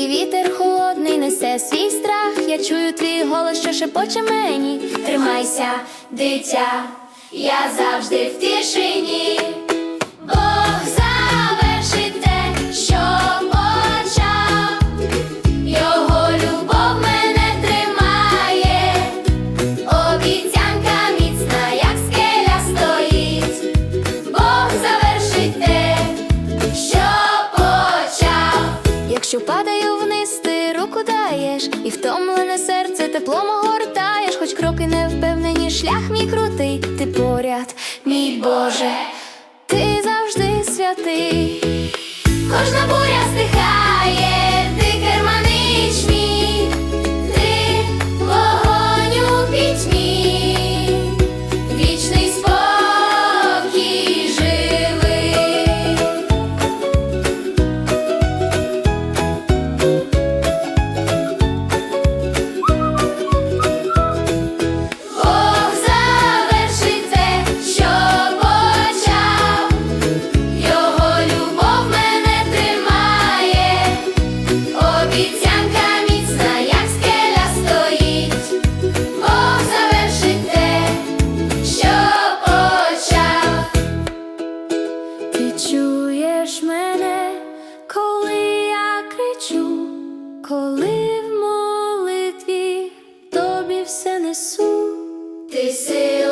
і вітер холодний несе свій страх. Я чую твій голос, що шепоче мені. Тримайся, дитя, я завжди в тишині. Бог даєш, і втомлене серце теплом огортаєш, хоч кроки не впевнені, шлях мій крутий, ти поряд, мій Боже, ти завжди святий. Кожна буря стихає, чуєш мене, коли я кричу, коли в молитві тобі все несу. Ти сила